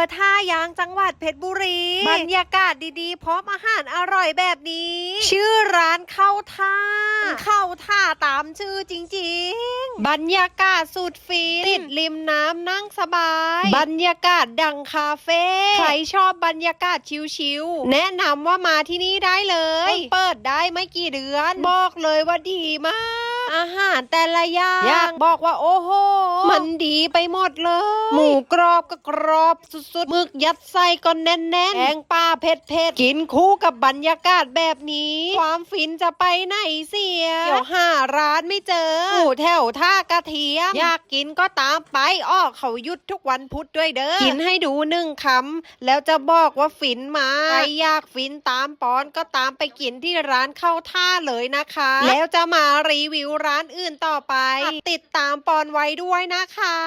อำเภอท่ายางจังหวัดเพชรบุรี บรรยากาศดีๆ พร้อมอาหารอร่อยแบบนี้ ชื่อร้านเข้าท่า เข้าท่าตามชื่อจริงๆ บรรยากาศสุดฟินติดริมน้ำนั่งสบาย บรรยากาศดังคาเฟ่ใครชอบบรรยากาศชิลๆแนะนำว่ามาที่นี่ได้เลยเพิ่งเปิดได้ไม่กี่เดือน บอกเลยว่าดีมาก อาหารแต่ละอย่างอยากบอกว่าโอ้โห มันดีไปหมดเลย หมูกรอบก็กรอบสุดๆหมึกยัดไส้ก็แน่นๆแกงปลาเผ็ดๆกินคู่กับบรรยากาศแบบนี้ ความฟินจะไปไหนเสียเดี๋ยว หาร้านไม่เจอหมูแถวท่ากระเทียม อยากกินก็ตามไปอ้อเขาหยุดทุกวันพุธด้วยเด้อ กินให้ดูหนึ่งคำแล้วจะบอกว่าฟินมาใครอยากฟินตามปอนก็ตามไปกินที่ร้านเข้าท่าเลยนะคะ แล้วจะมารีวิวร้านอื่นต่อไป ติดตามปอนไว้ด้วยนะคะ